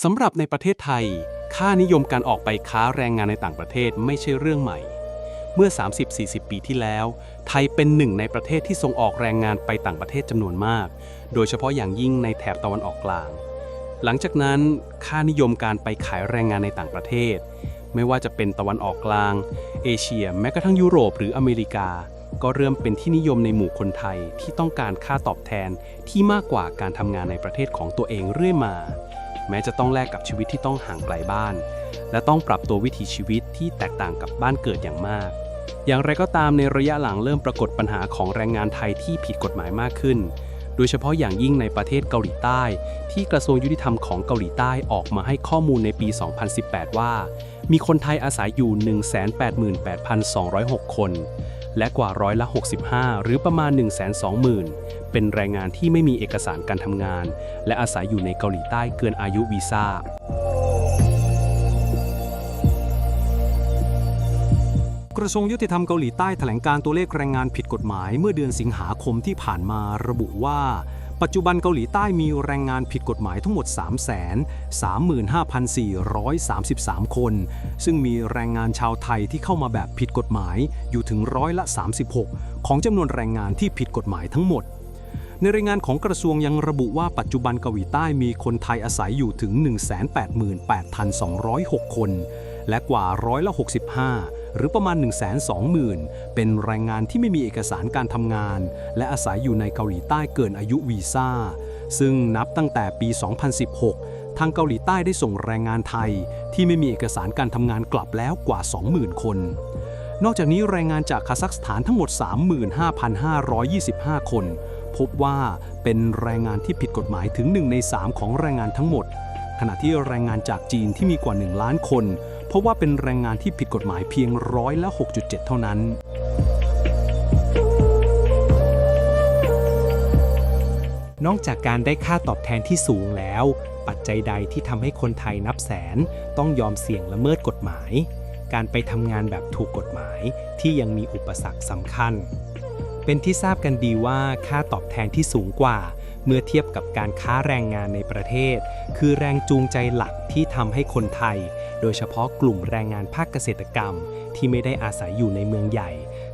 สำหรับในประเทศไทย ค่านิยมการออกไปค้าแรงงานในต่างประเทศไม่ใช่เรื่องใหม่ เมื่อ 30-40 ปีที่แล้ว ไทยเป็นหนึ่งในประเทศที่ส่งออกแรงงานไปต่างประเทศจำนวนมาก โดยเฉพาะอย่างยิ่งในแถบตะวันออกกลาง หลังจากนั้น ค่านิยมการไปขายแรงงานในต่างประเทศ ไม่ว่าจะเป็นตะวันออกกลาง เอเชีย แม้กระทั่งยุโรปหรืออเมริกา ก็เริ่มเป็นที่นิยมในหมู่คนไทยที่ต้องการค่าตอบแทนที่มากกว่าการทำงานในประเทศของตัวเองเรื่อยมา แม้จะต้องแลกกับชีวิตที่ต้องห่างไกลบ้าน และต้องปรับตัววิถีชีวิตที่แตกต่างกับบ้านเกิดอย่างมาก อย่างไรก็ตามในระยะหลังเริ่มปรากฏปัญหาของแรงงานไทยที่ผิดกฎหมายมากขึ้น โดยเฉพาะอย่างยิ่งในประเทศเกาหลีใต้ ที่กระทรวงยุติธรรมของเกาหลีใต้ออกมาให้ข้อมูลในปี 2018 ว่า มีคนไทยอาศัยอยู่ 188,206 คน และกว่าร้อยละ 65 หรือประมาณ 120,000 เป็นแรงงานที่ไม่มีเอกสารการทำงาน และอาศัยอยู่ในเกาหลีใต้เกินอายุวีซ่ากระทรวงยุติธรรมเกาหลีใต้แถลงการตัวเลขแรงงานผิดกฎหมายเมื่อเดือนสิงหาคมที่ผ่านมาระบุว่า ปัจจุบันเกาหลีใต้มีแรงงานผิดกฎหมายทั้งหมด 335,433 คน ซึ่งมีแรงงานชาวไทยที่เข้ามาแบบผิดกฎหมายอยู่ถึงร้อยละ 36 ของจำนวนแรงงานที่ผิดกฎหมายทั้งหมด ในรายงานของกระทรวงยังระบุว่าปัจจุบันเกาหลีใต้มีคนไทยอาศัยอยู่ถึง 188,206 คน และกว่าร้อยละ 65 หรือประมาณ 120,000 เป็นแรงงานที่ไม่มีเอกสารการทำงาน และอาศัยอยู่ในเกาหลีใต้เกินอายุวีซ่า ซึ่งนับตั้งแต่ปี 2016 ทางเกาหลีใต้ได้ส่งแรงงานไทย ที่ไม่มีเอกสารการทำงานกลับแล้วกว่า 20,000 คน นอกจากนี้แรงงานจากคาซัคสถานทั้งหมด 35,525 คน พบว่าเป็นแรงงานที่ผิดกฎหมายถึง 1 ใน 3 ของแรงงานทั้งหมดขณะที่แรงงานจากจีนที่มีกว่า 1 ล้านคน เพราะว่าเป็นแรงงานที่ผิดกฎหมายเพียงร้อยละ 6.7 เท่านั้น นอกจากการได้ค่าตอบแทนที่สูงแล้ว ปัจจัยใดที่ทำให้คนไทยนับแสนต้องยอมเสี่ยงละเมิดกฎหมาย การไปทำงานแบบถูกกฎหมายที่ยังมีอุปสรรคสำคัญ เป็นที่ทราบกันดีว่าค่าตอบแทนที่สูงกว่าเมื่อเทียบกับการค้าแรงงานในประเทศ คือแรงจูงใจหลักที่ทำให้คนไทย โดยเฉพาะกลุ่มแรงงานภาคเกษตรกรรม ที่ไม่ได้อาศัยอยู่ในเมืองใหญ่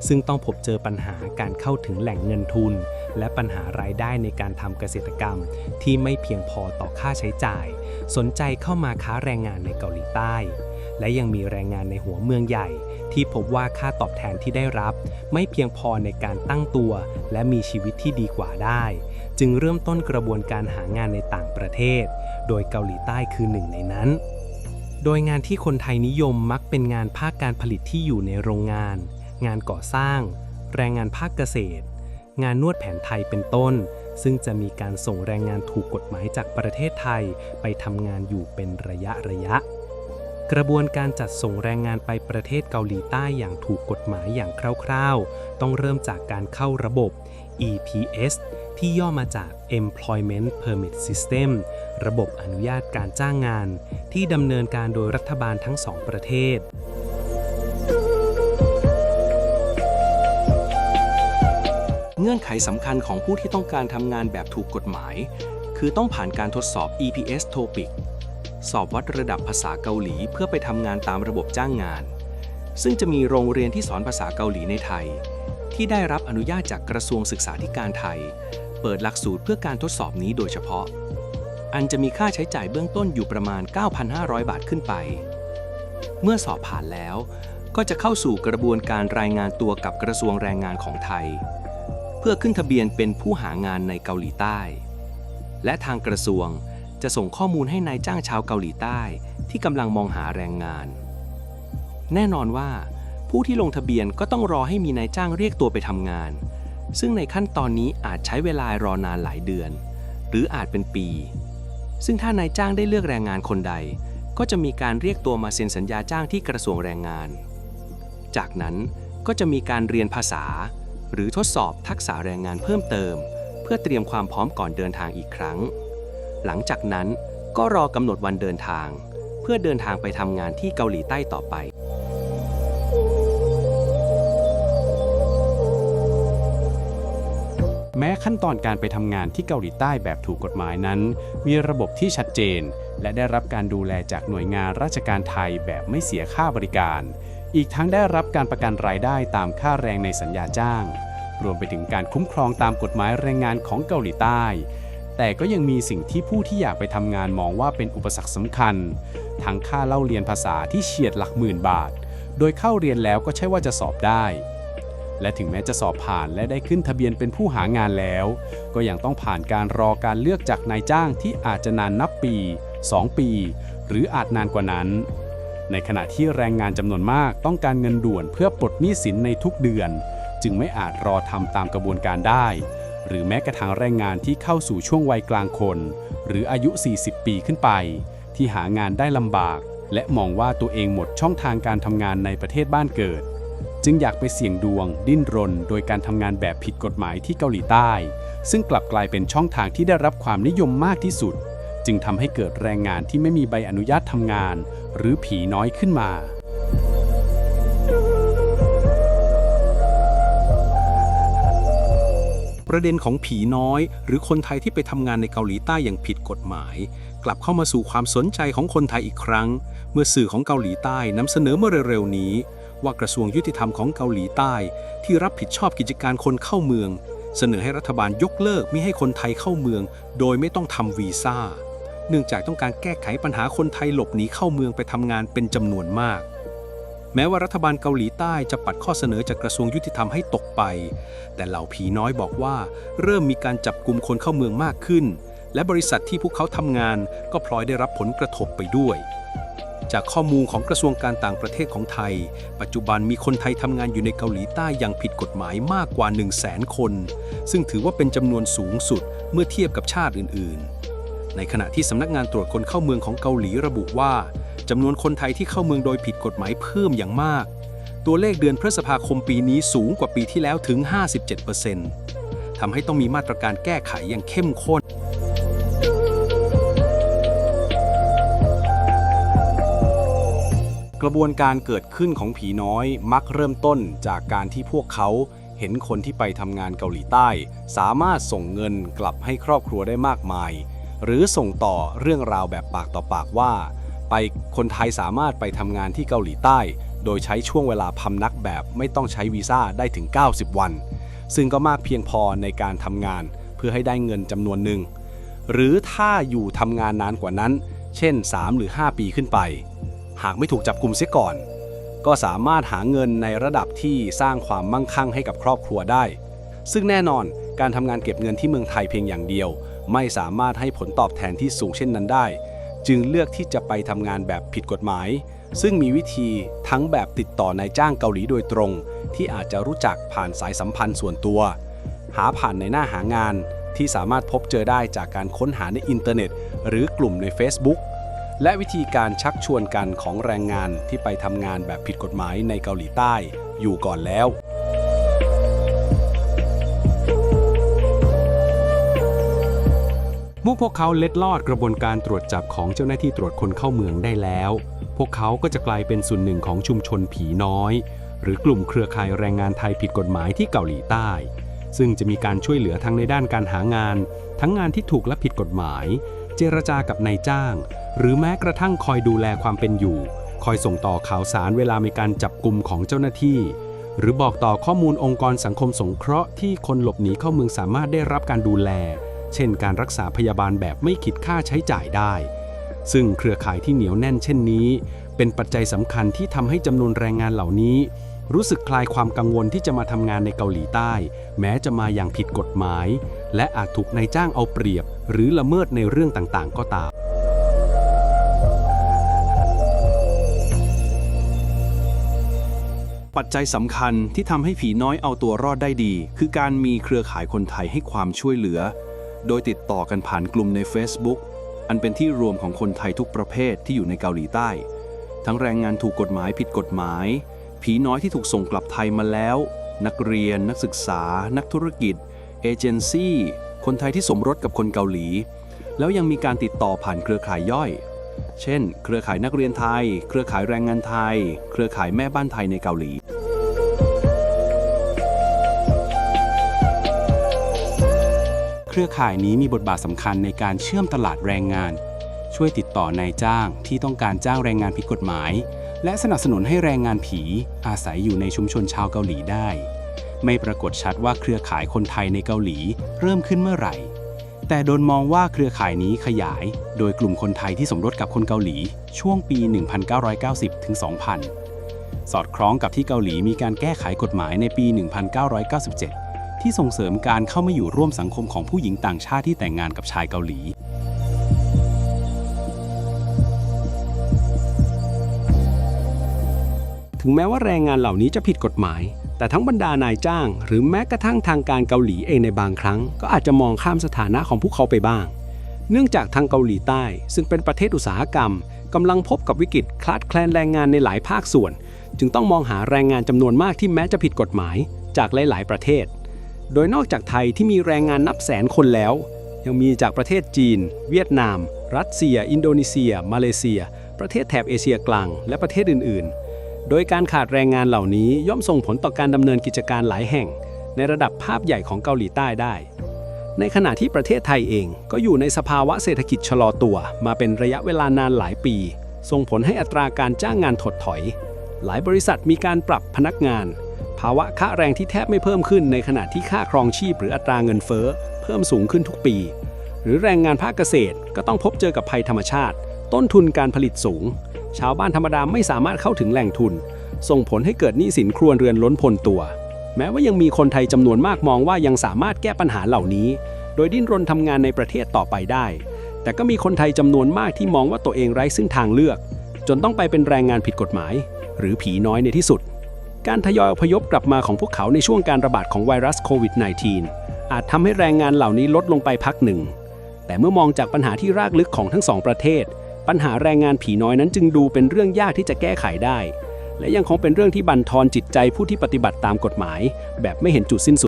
ซึ่งต้องพบเจอปัญหาการเข้าถึงแหล่งเงินทุน และปัญหารายได้ในการทำเกษตรกรรม ที่ไม่เพียงพอต่อค่าใช้จ่าย สนใจเข้ามาค้าแรงงานในเกาหลีใต้ และยังมีแรงงานในหัวเมืองใหญ่ ที่พบว่าค่าตอบแทนที่ได้รับ ไม่เพียงพอในการตั้งตัว และมีชีวิตที่ดีกว่าได้ จึงเริ่มต้นกระบวนการหางานในต่างประเทศ โดยเกาหลีใต้คือหนึ่งในนั้น โดยงานที่คนไทยนิยมมักเป็นงานภาคการผลิตที่อยู่ในโรงงาน งานก่อสร้าง แรงงานภาคเกษตร งานนวดแผนไทยเป็นต้น ซึ่งจะมีการส่งแรงงานถูกกฎหมายจากประเทศไทยไปทำงานอยู่เป็นระยะระยะ กระบวนการจัดส่งแรงงานไปประเทศเกาหลีใต้อย่างถูกกฎหมายอย่างคร่าวๆ ต้องเริ่มจากการเข้าระบบ EPS ที่ย่อมาจาก Employment Permit System ระบบอนุญาตการจ้างงานที่ดำเนินการโดยรัฐบาลทั้งสองประเทศ เงื่อนไขสำคัญของผู้ที่ต้องการทำงานแบบถูกกฎหมาย คือต้องผ่านการทดสอบ EPS TOPIK สอบวัดระดับภาษาเกาหลีเพื่อไปทำงานตามระบบจ้างงาน ซึ่งจะมีโรงเรียนที่สอนภาษาเกาหลีในไทย ที่ได้รับอนุญาตจากกระทรวงศึกษาธิการไทย เปิดหลักสูตรเพื่อการทดสอบนี้โดยเฉพาะ อันจะมีค่าใช้จ่ายเบื้องต้นอยู่ประมาณ 9,500 บาทขึ้นไป เมื่อสอบผ่านแล้ว ก็จะเข้าสู่กระบวนการรายงานตัวกับกระทรวงแรงงานของไทย เพื่อขึ้นทะเบียนเป็นผู้หางานในเกาหลีใต้ และทางกระทรวงจะส่งข้อมูลให้นายจ้างชาวเกาหลีใต้ที่กำลังมองหาแรงงาน แน่นอนว่า ผู้ที่ลงทะเบียนก็ต้องรอให้มีนายจ้างเรียกตัวไปทำงาน ซึ่งในขั้นตอนนี้อาจใช้เวลารอนานหลายเดือน หรืออาจเป็นปี ซึ่งถ้านายจ้างได้เลือกแรงงานคนใด ก็จะมีการเรียกตัวมาเซ็นสัญญาจ้างที่กระทรวงแรงงาน จากนั้นก็จะมีการเรียนภาษา หรือทดสอบทักษะแรงงานเพิ่มเติม เพื่อเตรียมความพร้อมก่อนเดินทางอีกครั้ง หลังจากนั้นก็รอกำหนดวันเดินทาง เพื่อเดินทางไปทำงานที่เกาหลีใต้ต่อไป แม้ขั้นตอนการไปทำงานที่เกาหลีใต้แบบถูกกฎหมายนั้น มีระบบที่ชัดเจน และได้รับการดูแลจากหน่วยงานราชการไทยแบบไม่เสียค่าบริการ อีกทั้งได้รับการประกันรายได้ตามค่าแรงในสัญญาจ้าง รวมไปถึงการคุ้มครองตามกฎหมายแรงงานของเกาหลีใต้ แต่ก็ยังมีสิ่งที่ผู้ที่อยากไปทำงานมองว่าเป็นอุปสรรคสำคัญ ทั้งค่าเล่าเรียนภาษาที่เฉียดหลักหมื่นบาท โดยเข้าเรียนแล้วก็ใช่ว่าจะสอบได้ และถึงแม้จะสอบผ่านและได้ขึ้นทะเบียนเป็นผู้หางานแล้ว ก็ยังต้องผ่านการรอการเลือกจากนายจ้างที่อาจจะนานนับปี 2 ปี หรืออาจนานกว่านั้น ในขณะที่แรงงานจำนวนมากต้องการเงินด่วนเพื่อปลดหนี้สินในทุกเดือน จึงไม่อาจรอทำตามกระบวนการได้ หรือแม้กระทั่งแรงงานที่เข้าสู่ช่วงวัยกลางคน หรืออายุ 40 ปีขึ้นไป ที่หางานได้ลำบาก และมองว่าตัวเองหมดช่องทางการทำงานในประเทศบ้านเกิด จึงอยากไปเสี่ยงดวง ดิ้นรน โดยการทำงานแบบผิดกฎหมายที่เกาหลีใต้ ซึ่งกลับกลายเป็นช่องทางที่ได้รับความนิยมมากที่สุด จึงทำให้เกิดแรงงานที่ไม่มีใบอนุญาตทำงาน หรือผีน้อยขึ้นมาประเด็นของผีน้อย หรือคนไทยที่ไปทำงานในเกาหลีใต้อย่างผิดกฎหมาย กลับเข้ามาสู่ความสนใจของคนไทยอีกครั้ง เมื่อสื่อของเกาหลีใต้นำเสนอเมื่อเร็วๆนี้ ว่ากระทรวงยุติธรรมของเกาหลีใต้ ที่รับผิดชอบกิจการคนเข้าเมือง เสนอให้รัฐบาลยกเลิกมิให้คนไทยเข้าเมือง โดยไม่ต้องทำวีซ่า เนื่องจากต้องการแก้ไขปัญหาคนไทยหลบหนีเข้าเมืองไปทำงานเป็นจำนวนมากแม้ว่ารัฐบาลเกาหลีใต้จะปัดข้อเสนอจากกระทรวงยุติธรรมให้ตกไป แต่เหล่าผีน้อยบอกว่า เริ่มมีการจับกลุ่มคนเข้าเมืองมากขึ้น และบริษัทที่พวกเขาทำงานก็พลอยได้รับผลกระทบไปด้วย จากข้อมูลของกระทรวงการต่างประเทศของไทย ปัจจุบันมีคนไทยทำงานอยู่ในเกาหลีใต้อย่างผิดกฎหมายมากกว่า 1 0 0 0 0แสนคน ซึ่งถือว่าเป็นจำนวนสูงสุดเมื่อเทียบกับชาติอื่น ๆ ในขณะที่สำนักงานตรวจคนเข้าเมืองของเกาหลีระบุว่าจำนวนคนไทยที่เข้าเมืองโดยผิดกฎหมายเพิ่มอย่างมาก ตัวเลขเดือนพฤษภาคมปีนี้สูงกว่าปีที่แล้วถึง 57%ทำให้ต้องมีมาตรการแก้ไขอย่างเข้มข้น กระบวนการเกิดขึ้นของผีน้อยมักเริ่มต้นจากการที่พวกเขาเห็นคนที่ไปทำงานเกาหลีใต้ สามารถส่งเงินกลับให้ครอบครัวได้มากมาย หรือส่งต่อเรื่องราวแบบปากต่อปากว่า ไปคนไทยสามารถไปทำงานที่เกาหลีใต้ โดยใช้ช่วงเวลาพำนักแบบไม่ต้องใช้วีซ่าได้ถึง 90 วัน ซึ่งก็มากเพียงพอในการทำงานเพื่อให้ได้เงินจำนวนหนึ่งหรือถ้าอยู่ทำงานนานกว่านั้น เช่น 3 หรือ 5 ปีขึ้นไป หากไม่ถูกจับกลุ่มเสียก่อน ก็สามารถหาเงินในระดับที่สร้างความมั่งคั่งให้กับครอบครัวได้ ซึ่งแน่นอนการทำงานเก็บเงินที่เมืองไทยเพียงอย่างเดียว ไม่สามารถให้ผลตอบแทนที่สูงเช่นนั้นได้ จึงเลือกที่จะไปทำงานแบบผิดกฎหมาย ซึ่งมีวิธีทั้งแบบติดต่อนายจ้างเกาหลีโดยตรง ที่อาจจะรู้จักผ่านสายสัมพันธ์ส่วนตัว หาผ่านในหน้าหางานที่สามารถพบเจอได้จากการค้นหาในอินเทอร์เน็ต หรือกลุ่มใน Facebook และวิธีการชักชวนกันของแรงงานที่ไปทำงานแบบผิดกฎหมายในเกาหลีใต้อยู่ก่อนแล้ว เมื่อพวกเขาเล็ดลอดกระบวนการตรวจจับของเจ้าหน้าที่ตรวจคนเข้าเมืองได้แล้ว พวกเขาก็จะกลายเป็นส่วนหนึ่งของชุมชนผีน้อย หรือกลุ่มเครือข่ายแรงงานไทยผิดกฎหมายที่เกาหลีใต้ ซึ่งจะมีการช่วยเหลือทั้งในด้านการหางาน ทั้งงานที่ถูกและผิดกฎหมาย เจรจากับนายจ้าง หรือแม้กระทั่งคอยดูแลความเป็นอยู่ คอยส่งต่อข่าวสารเวลามีการจับกลุ่มของเจ้าหน้าที่ หรือบอกต่อข้อมูลองค์กรสังคมสงเคราะห์ที่คนหลบหนีเข้าเมืองสามารถได้รับการดูแล เช่น การรักษาพยาบาลแบบไม่คิดค่าใช้จ่ายได้ ซึ่งเครือข่ายที่เหนียวแน่นเช่นนี้ เป็นปัจจัยสำคัญที่ทำให้จำนวนแรงงานเหล่านี้ รู้สึกคลายความกังวลที่จะมาทำงานในเกาหลีใต้ แม้จะมาอย่างผิดกฎหมาย และอาจถูกนายจ้างเอาเปรียบ หรือละเมิดในเรื่องต่างๆ ก็ตาม ปัจจัยสำคัญที่ทำให้ผีน้อยเอาตัวรอดได้ดี คือการมีเครือข่ายคนไทยให้ความช่วยเหลือ โดยติดต่อกันผ่านกลุ่มใน Facebook อันเป็นที่รวมของคนไทยทุกประเภทที่อยู่ในเกาหลีใต้ ทั้งแรงงานถูกกฎหมายผิดกฎหมาย ผีน้อยที่ถูกส่งกลับไทยมาแล้ว นักเรียน นักศึกษา นักธุรกิจ เอเจนซี่ คนไทยที่สมรสกับคนเกาหลี แล้วยังมีการติดต่อผ่านเครือข่ายย่อย เช่น เครือข่ายนักเรียนไทย เครือข่ายแรงงานไทย เครือข่ายแม่บ้านไทยในเกาหลีเครือข่ายนี้มีบทบาทสำคัญในการเชื่อมตลาดแรงงาน ช่วยติดต่อนายจ้างที่ต้องการจ้างแรงงานผิดกฎหมาย และสนับสนุนให้แรงงานผีอาศัยอยู่ในชุมชนชาวเกาหลีได้ ไม่ปรากฏชัดว่าเครือข่ายคนไทยในเกาหลีเริ่มขึ้นเมื่อไหร่ แต่โดนมองว่าเครือข่ายนี้ขยาย โดยกลุ่มคนไทยที่สมรสกับคนเกาหลี ช่วงปี 1990 ถึง 2000 สอดคล้องกับที่เกาหลีมีการแก้ไขกฎหมายในปี 1997 ที่ส่งเสริมการเข้ามาอยู่ร่วมสังคมของผู้หญิงต่างชาติที่แต่งงานกับชายเกาหลีถึงแม้ว่าแรงงานเหล่านี้จะผิดกฎหมาย แต่ทั้งบรรดานายจ้าง หรือแม้กระทั่งทางการเกาหลีเองในบางครั้ง ก็อาจจะมองข้ามสถานะของพวกเขาไปบ้าง เนื่องจากทางเกาหลีใต้ ซึ่งเป็นประเทศอุตสาหกรรมกำลังพบกับวิกฤตคลาดแคลนแรงงานในหลายภาคส่วน จึงต้องมองหาแรงงานจำนวนมากที่แม้จะผิดกฎหมาย จากหลาย ๆ ประเทศ โดยนอกจากไทยที่มีแรงงานนับแสนคนแล้ว ยังมีจากประเทศจีน เวียดนาม รัสเซีย อินโดนีเซีย มาเลเซีย ประเทศแถบเอเชียกลาง และประเทศอื่น ๆ โดยการขาดแรงงานเหล่านี้ย่อมส่งผลต่อการดำเนินกิจการหลายแห่ง ในระดับภาพใหญ่ของเกาหลีใต้ได้ ในขณะที่ประเทศไทยเองก็อยู่ในสภาวะเศรษฐกิจชะลอตัว มาเป็นระยะเวลานานหลายปี ส่งผลให้อัตราการจ้างงานถดถอย หลายบริษัทมีการปรับพนักงาน ภาวะค่าแรงที่แทบไม่เพิ่มขึ้นในขณะที่ค่าครองชีพหรืออัตราเงินเฟ้อ เพิ่มสูงขึ้นทุกปี หรือแรงงานภาคเกษตรก็ต้องพบเจอกับภัยธรรมชาติ ต้นทุนการผลิตสูง ชาวบ้านธรรมดาไม่สามารถเข้าถึงแหล่งทุน ส่งผลให้เกิดหนี้สินครวญเรือนล้นพ้นตัว แม้ว่ายังมีคนไทยจำนวนมากมองว่ายังสามารถแก้ปัญหาเหล่านี้ โดยดิ้นรนทำงานในประเทศต่อไปได้ แต่ก็มีคนไทยจำนวนมากที่มองว่าตัวเองไร้ซึ่งทางเลือก จนต้องไปเป็นแรงงานผิดกฎหมาย หรือผีน้อยในที่สุด การทยอยอพยพกลับมาของพวกเขาในช่วงการระบาดของไวรัสโควิด -19 อาจทำให้แรงงานเหล่านี้ลดลงไปพักหนึ่งแต่เมื่อมองจากปัญหาที่รากลึกของทั้งสองประเทศ ปัญหาแรงงานผีน้อยนั้นจึงดูเป็นเรื่องยากที่จะแก้ไขได้ และยังคงเป็นเรื่องที่บั่นทอนจิตใจผู้ที่ปฏิบัติตามกฎหมาย แบบไม่เห็นจุดสิ้นสุด